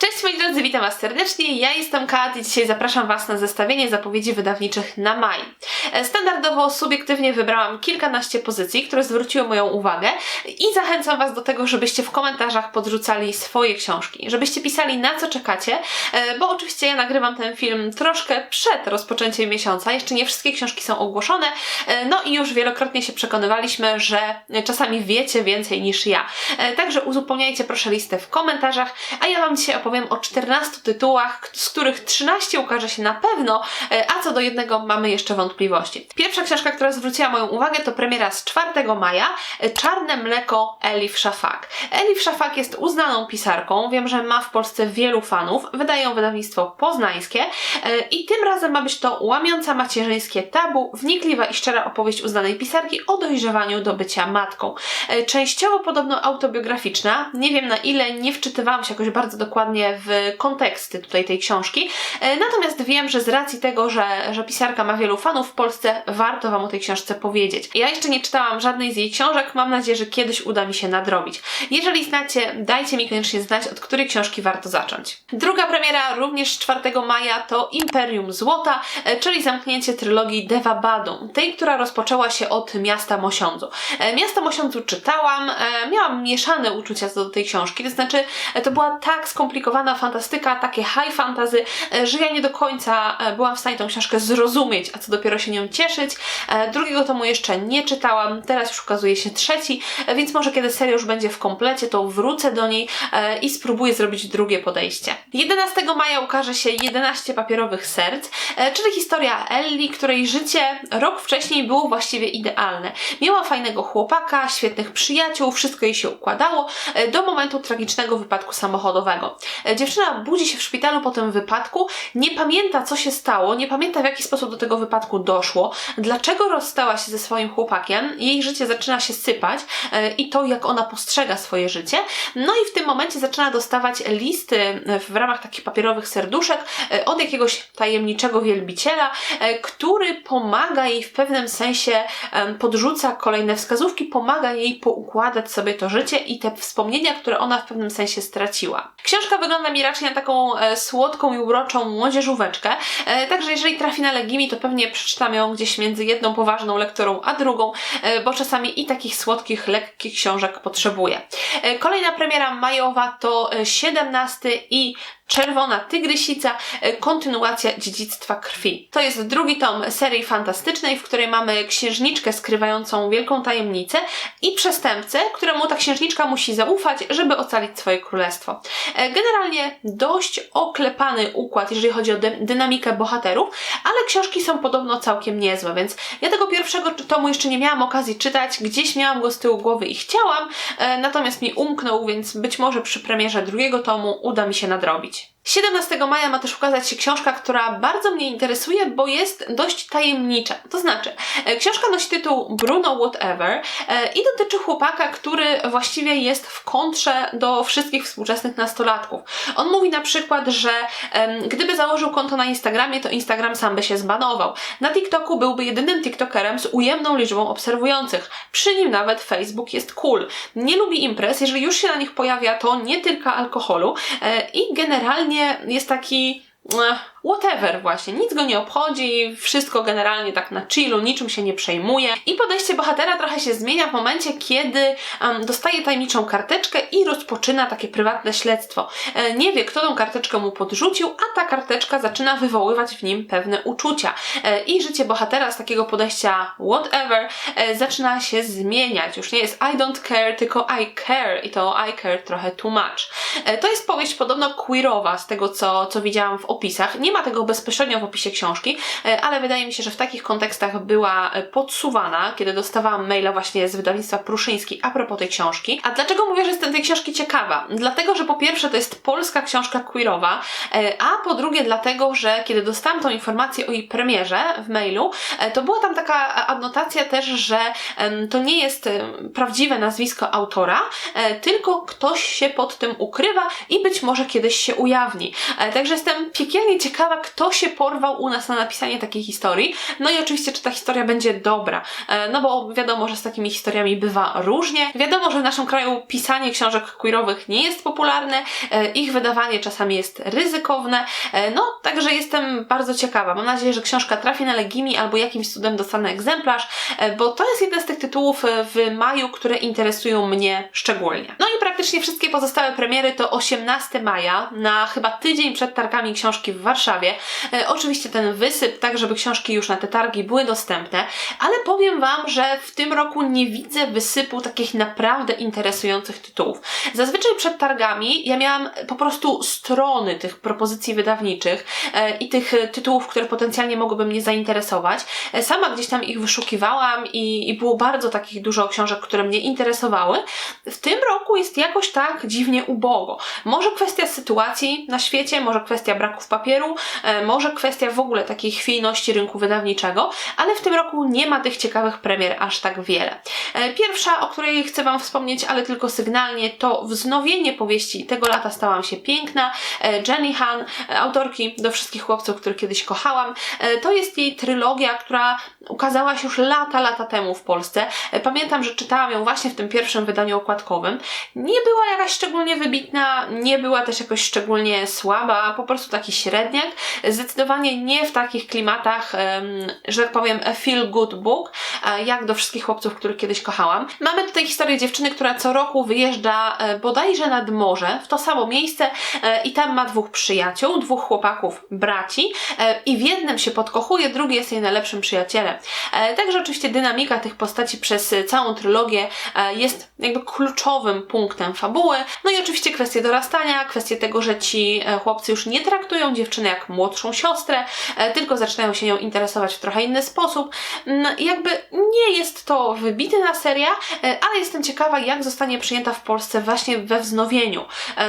Cześć moi drodzy, witam Was serdecznie. Ja jestem Kat i dzisiaj zapraszam Was na zestawienie zapowiedzi wydawniczych na maj. E, Standardowo, subiektywnie wybrałam kilkanaście pozycji, które zwróciły moją uwagę i zachęcam Was do tego, żebyście w komentarzach podrzucali swoje książki, żebyście pisali na co czekacie, e, bo oczywiście ja nagrywam ten film troszkę przed rozpoczęciem miesiąca, jeszcze nie wszystkie książki są ogłoszone, e, no i już wielokrotnie się przekonywaliśmy, że czasami wiecie więcej niż ja. Także uzupełniajcie proszę listę w komentarzach, a ja Wam dzisiaj opowiem o 14 tytułach, z których 13 ukaże się na pewno, e, a co do jednego mamy jeszcze wątpliwości. Pierwsza książka, która zwróciła moją uwagę, to premiera z 4 maja, e, Czarne mleko Elif Shafak. Elif Shafak jest uznaną pisarką, wiem, że ma w Polsce wielu fanów, wydaje ją wydawnictwo poznańskie e, i tym razem ma być to łamiąca macierzyńskie tabu, wnikliwa i szczera opowieść uznanej pisarki o dojrzewaniu do bycia matką. Częściowo podobno autobiograficzna, nie wiem na ile, nie wczytywałam się jakoś bardzo dokładnie w konteksty tutaj tej książki, E, natomiast wiem, że z racji tego, że, że pisarka ma wielu fanów w Polsce, warto Wam o tej książce powiedzieć. Ja jeszcze nie czytałam żadnej z jej książek, mam nadzieję, że kiedyś uda mi się nadrobić. Jeżeli znacie, dajcie mi koniecznie znać, od której książki warto zacząć. Druga premiera, również 4 maja, to Imperium Złota, e, czyli zamknięcie trylogii Deva Badą, tej, która rozpoczęła się od Miasta Mosiądzu. E, Miasto Mosiądzu czytałam, miałam mieszane uczucia co do tej książki, to znaczy to była tak skomplikowana fantastyka, takie high fantasy, e, że ja nie do końca e, byłam w stanie tą książkę zrozumieć, a co dopiero się nią cieszyć. E, Drugiego tomu jeszcze nie czytałam, teraz już ukazuje się trzeci, więc może kiedy seria już będzie w komplecie, to wrócę do niej i spróbuję zrobić drugie podejście. 11 maja ukaże się 11 papierowych serc, czyli historia Ellie, której życie rok wcześniej było właściwie idealne. Miała fajnego chłopaka, świetnych przyjaciół, wszystko jej się układało do momentu tragicznego wypadku samochodowego. E, Dziewczyna budzi się w szpitalu po tym wypadku, nie pamięta co się stało, nie pamięta w jaki sposób do tego wypadku doszło, dlaczego rozstała się ze swoim chłopakiem, jej życie zaczyna się sypać e, i to jak ona postrzega swoje życie. No i w tym momencie zaczyna dostawać listy e, w ramach takich papierowych serduszek od jakiegoś tajemniczego wielbiciela, który pomaga jej w pewnym sensie, podrzuca kolejne wskazówki, pomaga jej poukładać sobie to życie i te wspomnienia, które ona w pewnym sensie straciła. Książka wygląda mi raczej na taką e, słodką i uroczą młodzieżóweczkę, e, także jeżeli trafi na Legimi, to pewnie przeczytam ją gdzieś między jedną poważną lekturą a drugą, e, bo czasami i takich słodkich, lekkich książek potrzebuję. Kolejna premiera majowa to e, 17 i Czerwona Tygrysica, e, kontynuacja dziedzictwa krwi. To jest drugi tom serii fantastycznej, w której mamy księżniczkę skrywającą wielką tajemnicę i przestępcę, któremu ta księżniczka musi zaufać, żeby ocalić swoje królestwo. E, Generalnie dość oklepany układ, jeżeli chodzi o dy- dynamikę bohaterów, ale książki są podobno całkiem niezłe, więc ja tego pierwszego tomu jeszcze nie miałam okazji czytać, gdzieś miałam go z tyłu głowy i chciałam, e, natomiast mi umknął, więc być może przy premierze drugiego tomu uda mi się nadrobić. 17 maja ma też ukazać się książka, która bardzo mnie interesuje, bo jest dość tajemnicza. To znaczy, e, książka nosi tytuł Bruno Whatever e, i dotyczy chłopaka, który właściwie jest w kontrze do wszystkich współczesnych nastolatków. On mówi na przykład, że gdyby założył konto na Instagramie, to Instagram sam by się zbanował. Na TikToku byłby jedynym TikTokerem z ujemną liczbą obserwujących. Przy nim nawet Facebook jest cool. Nie lubi imprez, jeżeli już się na nich pojawia, to nie tylko alkoholu e, i generalnie jest taki eh, whatever właśnie, nic go nie obchodzi, wszystko generalnie tak na chillu, niczym się nie przejmuje i podejście bohatera trochę się zmienia w momencie, kiedy em, dostaje tajemniczą karteczkę i rozpoczyna takie prywatne śledztwo. E, nie wie, kto tą karteczkę mu podrzucił, a ta karteczka zaczyna wywoływać w nim pewne uczucia. E, I życie bohatera z takiego podejścia whatever e, zaczyna się zmieniać. Już nie jest I don't care, tylko I care i to I care trochę too much. E, To jest powieść podobno queerowa z tego, co, co widziałam w opisach. Nie ma tego bezpośrednio w opisie książki, e, ale wydaje mi się, że w takich kontekstach była e, podsuwana, kiedy dostawałam maila właśnie z wydawnictwa Pruszyński a propos tej książki. A dlaczego mówię, że jestem tej książki ciekawa? Dlatego, że po pierwsze to jest polska książka queerowa, e, a po drugie dlatego, że kiedy dostałam tą informację o jej premierze w mailu, to była tam taka adnotacja też, że to nie jest prawdziwe nazwisko autora, tylko ktoś się pod tym ukrywa i być może kiedyś się ujawni. Także jestem piekielnie ciekawa, ciekawa, kto się porwał u nas na napisanie takiej historii. No i oczywiście, czy ta historia będzie dobra. E, no bo wiadomo, że z takimi historiami bywa różnie. Wiadomo, że w naszym kraju pisanie książek queerowych nie jest popularne, e, ich wydawanie czasami jest ryzykowne. E, no, także jestem bardzo ciekawa. Mam nadzieję, że książka trafi na Legimi albo jakimś cudem dostanę egzemplarz, bo to jest jeden z tych tytułów w maju, które interesują mnie szczególnie. No i praktycznie wszystkie pozostałe premiery to 18 maja, na chyba tydzień przed targami książki w Warszawie. E, oczywiście ten wysyp, tak żeby książki już na te targi były dostępne, ale powiem Wam, że w tym roku nie widzę wysypu takich naprawdę interesujących tytułów. Zazwyczaj przed targami ja miałam po prostu strony tych propozycji wydawniczych e, i tych tytułów, które potencjalnie mogłyby mnie zainteresować. E, sama gdzieś tam ich wyszukiwałam i, i było bardzo takich dużo książek, które mnie interesowały. W tym roku jest jakoś tak dziwnie ubogo. Może kwestia sytuacji na świecie, może kwestia braków papieru, może kwestia w ogóle takiej chwiejności rynku wydawniczego, ale w tym roku nie ma tych ciekawych premier aż tak wiele. E, pierwsza, o której chcę Wam wspomnieć, ale tylko sygnalnie, to wznowienie powieści Tego lata stałam się piękna. E, Jenny Han, autorki do wszystkich chłopców, których kiedyś kochałam. To jest jej trylogia, która ukazała się już lata, lata temu w Polsce. Pamiętam, że czytałam ją właśnie w tym pierwszym wydaniu okładkowym. Nie była jakaś szczególnie wybitna, nie była też jakoś szczególnie słaba, po prostu taki średniak. Zdecydowanie nie w takich klimatach, że tak powiem, a feel good book, jak do wszystkich chłopców, których kiedyś kochałam. Mamy tutaj historię dziewczyny, która co roku wyjeżdża e, bodajże nad morze, w to samo miejsce e, i tam ma dwóch przyjaciół, dwóch chłopaków, braci e, i w jednym się podkochuje, drugi jest jej najlepszym przyjacielem. Także oczywiście dynamika tych postaci przez całą trylogię jest jakby kluczowym punktem fabuły. No i oczywiście kwestie dorastania, kwestie tego, że ci chłopcy już nie traktują dziewczyny jak młodszą siostrę, e, tylko zaczynają się nią interesować w trochę inny sposób. No, jakby nie jest to wybitna seria, e, ale jestem ciekawa, jak zostanie przyjęta w Polsce właśnie we wznowieniu.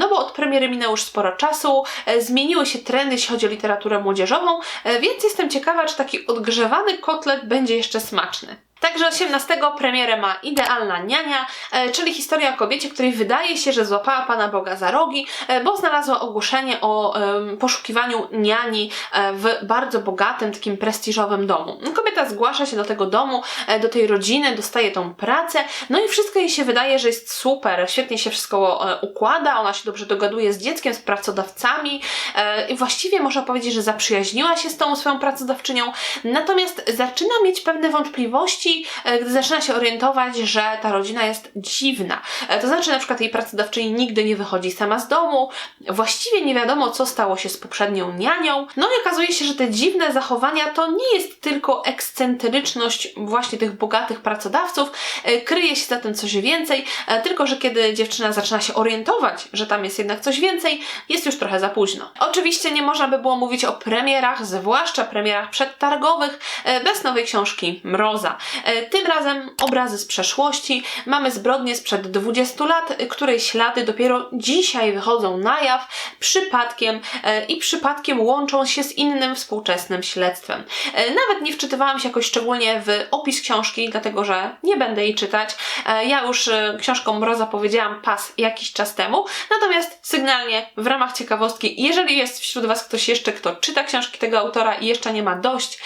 No bo od premiery minęło już sporo czasu, zmieniły się trendy, jeśli chodzi o literaturę młodzieżową, więc jestem ciekawa, czy taki odgrzewany kotlet będzie jeszcze smaczny. Także 18 premierę ma Idealna Niania, e, czyli historia o kobiecie, której wydaje się, że złapała Pana Boga za rogi, e, bo znalazła ogłoszenie o poszukiwaniu niani e, w bardzo bogatym, takim prestiżowym domu. Kobieta zgłasza się do tego domu, do tej rodziny, dostaje tą pracę, no i wszystko jej się wydaje, że jest super, świetnie się wszystko układa, ona się dobrze dogaduje z dzieckiem, z pracodawcami i właściwie można powiedzieć, że zaprzyjaźniła się z tą swoją pracodawczynią, natomiast zaczyna mieć pewne wątpliwości, E, gdy zaczyna się orientować, że ta rodzina jest dziwna. E, to znaczy, na przykład jej pracodawczyni nigdy nie wychodzi sama z domu, właściwie nie wiadomo, co stało się z poprzednią nianią. No i okazuje się, że te dziwne zachowania to nie jest tylko ekscentryczność właśnie tych bogatych pracodawców, e, kryje się za tym coś więcej, tylko że kiedy dziewczyna zaczyna się orientować, że tam jest jednak coś więcej, jest już trochę za późno. Oczywiście nie można by było mówić o premierach, zwłaszcza premierach przedtargowych, bez nowej książki Mroza. E, tym razem obrazy z przeszłości. Mamy zbrodnie sprzed 20 lat, której ślady dopiero dzisiaj wychodzą na jaw przypadkiem e, i przypadkiem łączą się z innym współczesnym śledztwem. E, nawet nie wczytywałam się jakoś szczególnie w opis książki, dlatego że nie będę jej czytać. Ja już książką Mroza powiedziałam pas jakiś czas temu, natomiast sygnalnie w ramach ciekawostki, jeżeli jest wśród Was ktoś jeszcze, kto czyta książki tego autora i jeszcze nie ma dość,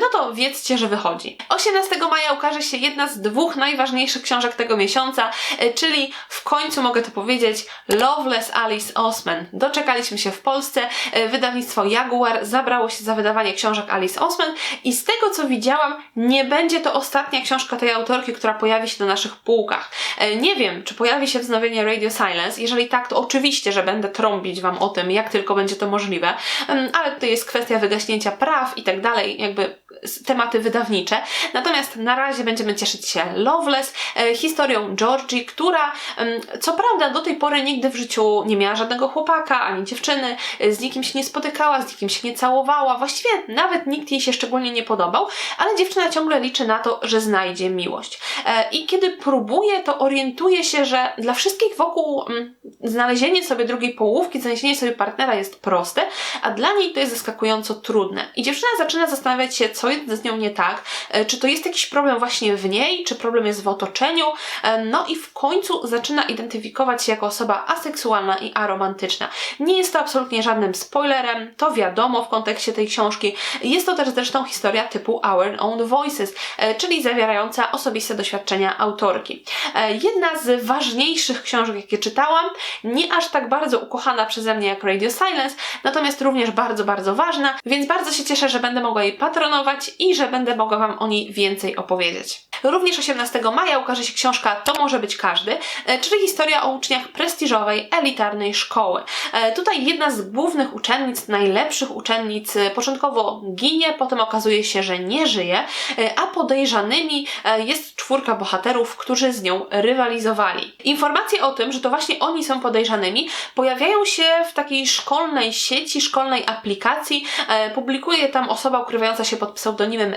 no to wiedzcie, że wychodzi. 18 maja ukaże się jedna z dwóch najważniejszych książek tego miesiąca, e, czyli w końcu mogę to powiedzieć Loveless Alice Osman. Doczekaliśmy się w Polsce, e, wydawnictwo Jaguar zabrało się za wydawanie książek Alice Osman i z tego co widziałam, nie będzie to ostatnia książka tej autorki, która pojawi się na naszych półkach. E, nie wiem, czy pojawi się wznowienie Radio Silence. Jeżeli tak, to oczywiście, że będę trąbić Wam o tym, jak tylko będzie to możliwe, ale tutaj jest kwestia wygaśnięcia praw i tak dalej, jakby tematy wydawnicze. Natomiast na razie będziemy cieszyć się Loveless, e, historią Georgie, która co prawda do tej pory nigdy w życiu nie miała żadnego chłopaka ani dziewczyny, e, z nikim się nie spotykała, z nikim się nie całowała, właściwie nawet nikt jej się szczególnie nie podobał, ale dziewczyna ciągle liczy na to, że znajdzie miłość. E, I kiedy próbuje, to orientuje się, że dla wszystkich wokół znalezienie sobie drugiej połówki, znalezienie sobie partnera jest proste, a dla niej to jest zaskakująco trudne. I dziewczyna zaczyna zastanawiać się, co co jest z nią nie tak, e, czy to jest jakiś problem właśnie w niej, czy problem jest w otoczeniu, e, no i w końcu zaczyna identyfikować się jako osoba aseksualna i aromantyczna. Nie jest to absolutnie żadnym spoilerem, to wiadomo w kontekście tej książki. Jest to też zresztą historia typu Our Own Voices, e, czyli zawierająca osobiste doświadczenia autorki. Jedna z ważniejszych książek, jakie czytałam, nie aż tak bardzo ukochana przeze mnie jak Radio Silence, natomiast również bardzo, bardzo ważna, więc bardzo się cieszę, że będę mogła jej patronować i że będę mogła Wam o niej więcej opowiedzieć. Również 18 maja ukaże się książka To może być każdy, e, czyli historia o uczniach prestiżowej, elitarnej szkoły. E, tutaj jedna z głównych uczennic, najlepszych uczennic, e, początkowo ginie, potem okazuje się, że nie żyje, a podejrzanymi jest czwórka bohaterów, którzy z nią rywalizowali. Informacje o tym, że to właśnie oni są podejrzanymi, pojawiają się w takiej szkolnej sieci, szkolnej aplikacji. Publikuje tam osoba ukrywająca się pod pseudonimem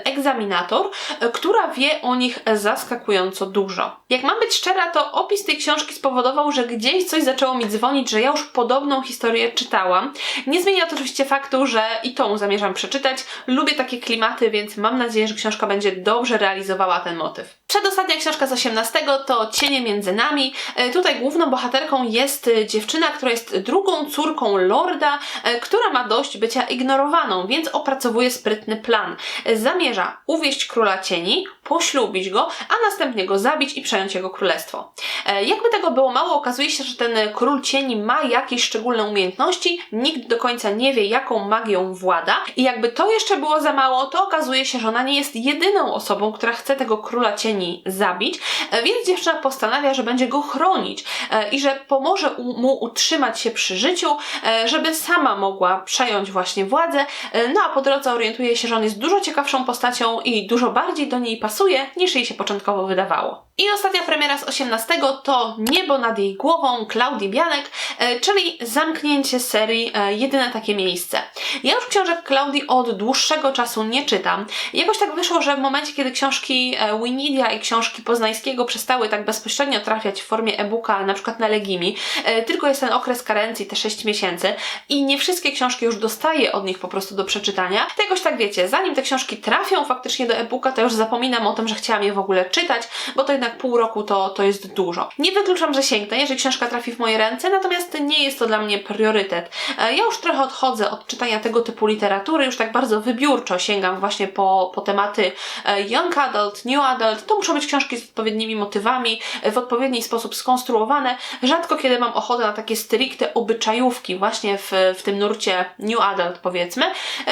Egzaminator, która wie o nich zaskakująco dużo. Jak mam być szczera, to opis tej książki spowodował, że gdzieś coś zaczęło mi dzwonić, że ja już podobną historię czytałam. Nie zmienia to oczywiście faktu, że i tą zamierzam przeczytać. Lubię takie klimaty, więc mam nadzieję, że książka będzie dobrze realizowała ten motyw. Przedostatnia książka z 18 to Cienie między nami. E, tutaj główną bohaterką jest e, dziewczyna, która jest drugą córką lorda, e, która ma dość bycia ignorowaną, więc opracowuje sprytny plan. Zamierza uwieść króla cieni, poślubić go, a następnie go zabić i przejąć jego królestwo. Jakby tego było mało, okazuje się, że ten król cieni ma jakieś szczególne umiejętności, nikt do końca nie wie, jaką magią włada i jakby to jeszcze było za mało, to okazuje się, że ona nie jest jedyną osobą, która chce tego króla cieni zabić, e, więc dziewczyna postanawia, że będzie go chronić e, i że pomoże mu utrzymać się przy życiu, e, żeby sama mogła przejąć właśnie władzę, no a po drodze orientuje się, że on jest dużo ciekawszą postacią i dużo bardziej do niej pasuje, niż jej się początkowo wydawało. I ostatnia premiera z 18 to Niebo nad jej głową Klaudii Bianek, czyli zamknięcie serii Jedyne takie miejsce. Ja już książek Klaudii od dłuższego czasu nie czytam. Jakoś tak wyszło, że w momencie, kiedy książki Winidia i książki Poznańskiego przestały tak bezpośrednio trafiać w formie e-booka, na przykład na Legimi, e, tylko jest ten okres karencji, te 6 miesięcy i nie wszystkie książki już dostaję od nich po prostu do przeczytania. To jakoś tak wiecie, zanim te książki trafią faktycznie do e-booka, to już zapominam o tym, że chciałam je w ogóle czytać, bo to jednak pół roku to, to jest dużo. Nie wykluczam, że sięgnę, jeżeli książka trafi w moje ręce, natomiast nie jest to dla mnie priorytet. E, ja już trochę odchodzę od czytania tego typu literatury, już tak bardzo wybiórczo sięgam właśnie po, po tematy e, young adult, new adult, to muszą być książki z odpowiednimi motywami, w odpowiedni sposób skonstruowane. Rzadko kiedy mam ochotę na takie stricte obyczajówki właśnie w, w tym nurcie New Adult powiedzmy,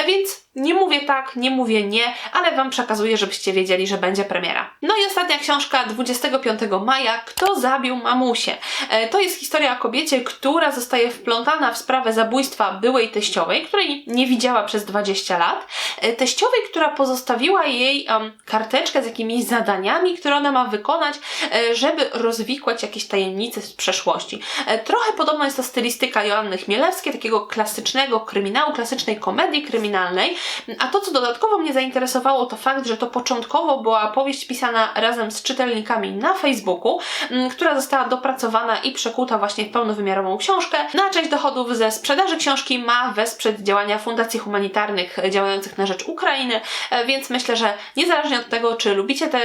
więc nie mówię tak, nie mówię nie, ale Wam przekazuję, żebyście wiedzieli, że będzie premiera. No i ostatnia książka 25 maja, Kto zabił mamusię? E, to jest historia o kobiecie, która zostaje wplątana w sprawę zabójstwa byłej teściowej, której nie widziała przez 20 lat. E, teściowej, która pozostawiła jej um, karteczkę z jakimiś zadaniami, które ona ma wykonać, e, żeby rozwikłać jakieś tajemnice z przeszłości. Trochę podobna jest to stylistyka Joanny Chmielewskiej, takiego klasycznego kryminału, klasycznej komedii kryminalnej, a to, co dodatkowo mnie zainteresowało, to fakt, że to początkowo była powieść pisana razem z czytelnikami na Facebooku, mm, która została dopracowana i przekuta właśnie w pełnowymiarową książkę. Na część dochodów ze sprzedaży książki ma wesprzeć działania fundacji humanitarnych działających na rzecz Ukrainy, e, więc myślę, że niezależnie od tego, czy lubicie te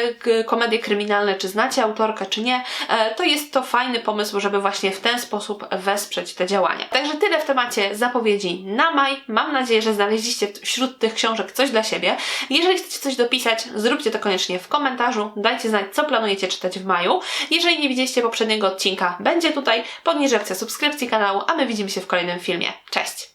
komedie kryminalne, czy znacie autorkę, czy nie, e, to jest to fajny pomysł, żeby właśnie w ten sposób wesprzeć te działania. Także tyle w temacie zapowiedzi na maj. Mam nadzieję, że znaleźliście wśród tych książek coś dla siebie. Jeżeli chcecie coś dopisać, zróbcie to koniecznie w komentarzu. Dajcie znać, co planujecie czytać w maju. Jeżeli nie widzieliście poprzedniego odcinka, będzie tutaj poniżej opcja subskrypcji kanału, a my widzimy się w kolejnym filmie. Cześć!